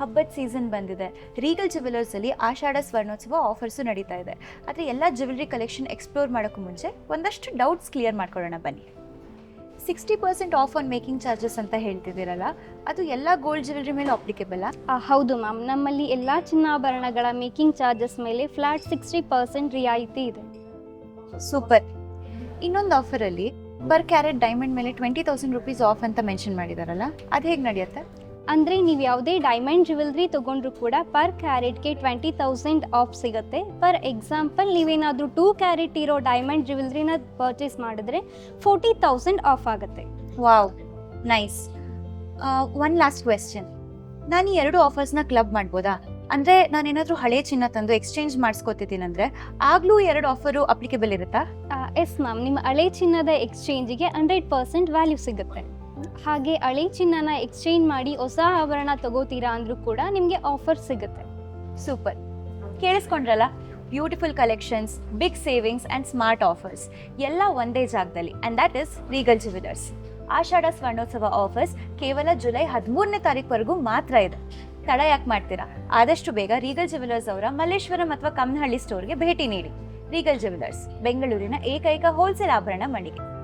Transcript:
ಹಬ್ಬದ ಸೀಸನ್ ಬಂದಿದೆ. ರೀಗಲ್ ಜ್ಯುವೆಲರ್ಸಲ್ಲಿ ಆಷಾಢ ಸ್ವರ್ಣೋತ್ಸವ ಆಫರ್ಸು ನಡೀತಾ ಇದೆ. ಆದರೆ ಎಲ್ಲ ಜ್ಯುವೆಲ್ರಿ ಕಲೆಕ್ಷನ್ ಎಕ್ಸ್ಪ್ಲೋರ್ ಮಾಡೋಕ್ಕೂ ಮುಂಚೆ ಒಂದಷ್ಟು ಡೌಟ್ಸ್ ಕ್ಲಿಯರ್ ಮಾಡ್ಕೊಳ್ಳೋಣ ಬನ್ನಿ. Sixty percent off on making charges ಅಂತ ಹೇಳ್ತಿದ್ದೀರಲ್ಲ ಅದು ಎಲ್ಲ ಗೋಲ್ಡ್ ಜ್ಯುವೆಲ್ರಿ ಮೇಲೆ ಅಪ್ಲಿಕೇಬಲ್ ಹೌದು ಮ್ಯಾಮ್ ನಮ್ಮಲ್ಲಿ ಎಲ್ಲ ಚಿನ್ನಾಭರಣಗಳ ಮೇಕಿಂಗ್ ಚಾರ್ಜಸ್ ಮೇಲೆ ಫ್ಲಾಟ್ ಸಿಕ್ಸ್ಟಿ ಪರ್ಸೆಂಟ್ ರಿಯಾಯಿತಿ ಇದೆ. ಸೂಪರ್. ಇನ್ನೊಂದು ಆಫರಲ್ಲಿ ಪರ್ ಕ್ಯಾರೆಟ್ ಡೈಮಂಡ್ ಮೇಲೆ ಟ್ವೆಂಟಿ ತೌಸಂಡ್ ರುಪೀಸ್ ಆಫ್ ಅಂತ ಮೆನ್ಷನ್ ಮಾಡಿದಾರಲ್ಲ ಅದು ಹೇಗೆ ನಡೆಯುತ್ತೆ? ಅಂದರೆ ನೀವು ಯಾವುದೇ ಡೈಮಂಡ್ ಜ್ಯುವೆಲ್ರಿ ತೊಗೊಂಡ್ರು ಕೂಡ ಪರ್ ಕ್ಯಾರೆಟ್ಗೆ ಟ್ವೆಂಟಿ ತೌಸಂಡ್ ಆಫ್ ಸಿಗುತ್ತೆ. ಫಾರ್ ಎಕ್ಸಾಂಪಲ್ ನೀವೇನಾದರೂ ಟೂ ಕ್ಯಾರೆಟ್ ಇರೋ ಡೈಮಂಡ್ ಜ್ಯುವೆಲ್ರಿನ ಪರ್ಚೇಸ್ ಮಾಡಿದ್ರೆ ಫೋರ್ಟಿ ತೌಸಂಡ್ ಆಫ್ ಆಗುತ್ತೆ. Wow nice one last question ನಾನು ಈ ಎರಡು ಆಫರ್ಸ್ನ ಕ್ಲಬ್ ಮಾಡ್ಬೋದಾ? ಅಂದರೆ ನಾನೇನಾದರೂ ಹಳೆ ಚಿನ್ನ ತಂದು ಎಕ್ಸ್ಚೇಂಜ್ ಮಾಡಿಸ್ಕೊತಿದ್ದೀನಂದ್ರೆ ಆಗಲೂ ಎರಡು ಆಫರು ಅಪ್ಲಿಕೇಬಲ್ ಇರುತ್ತಾ? ಎಸ್ ಮ್ಯಾಮ್ ನಿಮ್ಮ ಹಳೆ ಚಿನ್ನದ ಎಕ್ಸ್ಚೇಂಜಿಗೆ ಹಂಡ್ರೆಡ್ ಪರ್ಸೆಂಟ್ ವ್ಯಾಲ್ಯೂ ಸಿಗುತ್ತೆ. ಹಾಗೆ ಹಳೆ ಚಿನ್ನನ ಎಕ್ಸ್ಚೇಂಜ್ ಮಾಡಿ ಹೊಸ ಆಭರಣ ತಗೋತೀರಾ ಅಂದ್ರೂ ಕೂಡ ನಿಮಗೆ ಆಫರ್ ಸಿಗುತ್ತೆ. Super ಕೇಳಿಸ್ಕೊಂಡ್ರಲ್ಲ? Beautiful collections big savings and smart offers ಎಲ್ಲ ಒಂದೇ ಜಾಗದಲ್ಲಿ. And that is Regal Jewellers Ashadha Swarnotsava offers ಕೇವಲ ಜುಲೈ ಹದಿಮೂರನೇ ತಾರೀಕುವರೆಗೂ ಮಾತ್ರ ಇದೆ. ತಡ ಯಾಕೆ ಮಾಡ್ತೀರಾ? ಆದಷ್ಟು ಬೇಗ ರೀಗಲ್ ಜ್ಯುವೆಲರ್ಸ್ ಅವರ ಮಲ್ಲೇಶ್ವರಂ ಅಥವಾ ಕಮ್ಮನಹಳ್ಳಿ ಸ್ಟೋರ್ಗೆ ಭೇಟಿ ನೀಡಿ. ರೀಗಲ್ ಜ್ಯುವೆಲರ್ಸ್ ಬೆಂಗಳೂರಿನ ಏಕೈಕ ಹೋಲ್ಸೇಲ್ ಆಭರಣ ಮಳಿಗೆ.